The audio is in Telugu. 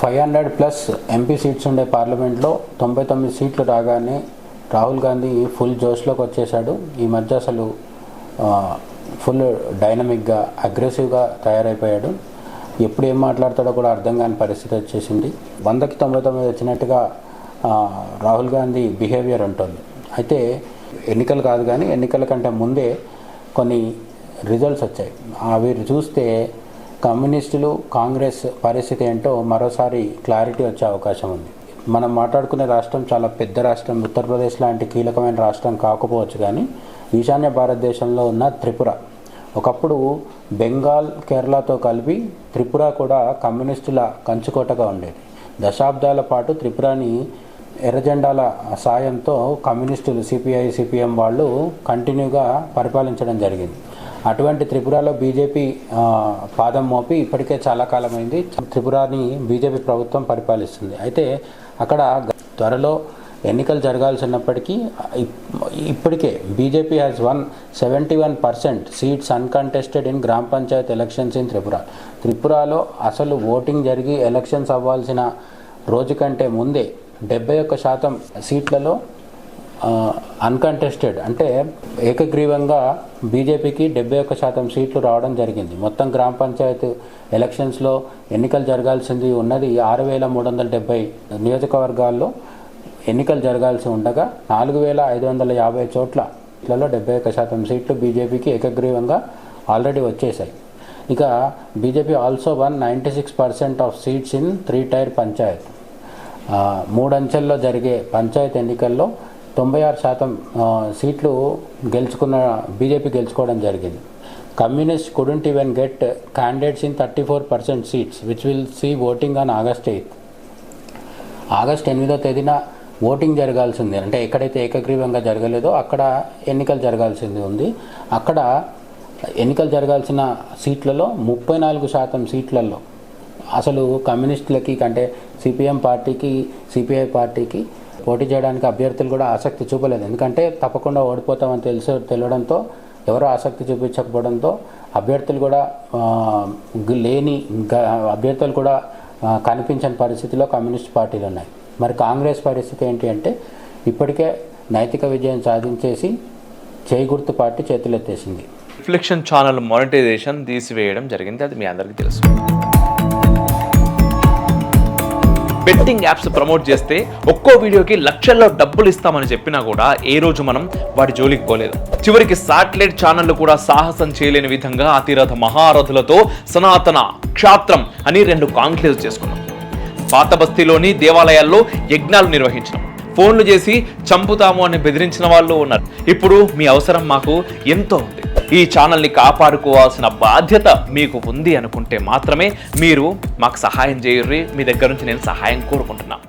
Five hundred plus MP seats ఉండే పార్లమెంట్లో తొంభై తొమ్మిది సీట్లు రాగానే రాహుల్ గాంధీ ఫుల్ జోష్లోకి వచ్చేసాడు ఈ మధ్య అసలు ఫుల్ డైనమిక్గా అగ్రెసివ్గా తయారైపోయాడు. ఎప్పుడు ఏం మాట్లాడతాడో కూడా అర్థం కాని పరిస్థితి వచ్చేసింది. వందకి తొంభై తొమ్మిది వచ్చినట్టుగా రాహుల్ గాంధీ బిహేవియర్ ఉంటుంది అయితే ఎన్నికలు కాదు కానీ ఎన్నికల కంటే ముందే కొన్ని రిజల్ట్స్ వచ్చాయి. అవి చూస్తే కమ్యూనిస్టులు కాంగ్రెస్ పరిస్థితి ఏంటో మరోసారి క్లారిటీ వచ్చే అవకాశం ఉంది. మనం మాట్లాడుకునే రాష్ట్రం చాలా పెద్ద రాష్ట్రం. ఉత్తరప్రదేశ్ లాంటి కీలకమైన రాష్ట్రం కాకపోవచ్చు కానీ ఈశాన్య భారతదేశంలో ఉన్న త్రిపుర. ఒకప్పుడు బెంగాల్ కేరళతో కలిపి త్రిపుర కూడా కమ్యూనిస్టుల కంచుకోటగా ఉండేది. దశాబ్దాల పాటు త్రిపురని ఎర్రజెండాల సాయంతో కమ్యూనిస్టులు సిపిఐ సిపిఎం వాళ్ళు కంటిన్యూగా పరిపాలించడం జరిగింది. అటువంటి త్రిపురలో బీజేపీ పాదం మోపి ఇప్పటికే చాలా కాలమైంది. త్రిపురని బీజేపీ ప్రభుత్వం పరిపాలిస్తుంది. అయితే అక్కడ త్వరలో ఎన్నికలు జరగాల్సినప్పటికీ ఇప్పటికే BJP has one seventy one percent seats uncontested in గ్రామ పంచాయత్ ఎలక్షన్స్ ఇన్ త్రిపుర. త్రిపురలో అసలు ఓటింగ్ జరిగి ఎలక్షన్స్ అవ్వాల్సిన రోజు కంటే ముందే డెబ్బై ఒక్క శాతం సీట్లలో అన్కంటెస్టెడ్ అంటే ఏకగ్రీవంగా బీజేపీకి డెబ్బై ఒక్క శాతం సీట్లు రావడం జరిగింది. మొత్తం గ్రామ పంచాయత్ ఎలక్షన్స్లో ఎన్నికలు జరగాల్సింది ఉన్నది ఆరు వేల మూడు వందల డెబ్బై నియోజకవర్గాల్లో ఎన్నికలు జరగాల్సి ఉండగా నాలుగు వేల ఐదు వందల యాభై చోట్లలో డెబ్బై ఒక్క శాతం సీట్లు బీజేపీకి ఏకగ్రీవంగా ఆల్రెడీ వచ్చేసాయి ఇక BJP also one ninety six percent of seats in three tier panchayat. మూడంచెల్లో జరిగే పంచాయత్ ఎన్నికల్లో తొంభై ఆరు శాతం సీట్లు గెలుచుకున్న బీజేపీ గెలుచుకోవడం జరిగింది. Communist couldn't even get candidates in thirty four percent seats which will see voting on August eighth August ఎనిమిదో తేదీన ఓటింగ్ జరగాల్సింది. అంటే ఎక్కడైతే ఏకగ్రీవంగా జరగలేదో అక్కడ ఎన్నికలు జరగాల్సింది ఉంది. అక్కడ ఎన్నికలు జరగాల్సిన సీట్లలో ముప్పై నాలుగు శాతం సీట్లలో అసలు కమ్యూనిస్టులకి అంటే సిపిఎం పార్టీకి సిపిఐ పార్టీకి పోటీ చేయడానికి అభ్యర్థులు కూడా ఆసక్తి చూపలేదు. ఎందుకంటే తప్పకుండా ఓడిపోతామని తెలుసు తెలియడంతో ఎవరో ఆసక్తి చూపించకపోవడంతో అభ్యర్థులు కూడా లేని అభ్యర్థులు కూడా కనిపించని పరిస్థితిలో కమ్యూనిస్ట్ పార్టీలు ఉన్నాయి. మరి కాంగ్రెస్ పరిస్థితి ఏంటి అంటే ఇప్పటికే నైతిక విజయం సాధించేసి చేయి పార్టీ చేతులెత్తేసింది. రిఫ్లెక్షన్ ఛానల్ మానిటైజేషన్ తీసివేయడం జరిగింది. అది మీ అందరికీ తెలుసు. బెట్టింగ్ యాప్స్ ప్రమోట్ చేస్తే ఒక్కో వీడియోకి లక్షల్లో డబ్బులు ఇస్తామని చెప్పినా కూడా ఏ రోజు మనం వాటి జోలికి పోలేదు. చివరికి సాటిలైట్ ఛానళ్ళు కూడా సాహసం చేయలేని విధంగా అతిరథ మహారథులతో సనాతన క్షాత్రం అని రెండు కాంక్లేవ్ చేసుకున్నాం. పాత బస్తీలోని దేవాలయాల్లో యజ్ఞాలు నిర్వహించడం ఫోన్లు చేసి చంపుతాము అని బెదిరించిన వాళ్ళు ఉన్నారు. ఇప్పుడు మీ అవసరం మాకు ఎంతో ఉంది. ఈ ఛానల్ని కాపాడుకోవాల్సిన బాధ్యత మీకు ఉంది అనుకుంటే మాత్రమే మీరు మాకు సహాయం చేయర్రి మీ దగ్గర నుంచి నేను సహాయం కోరుకుంటున్నాను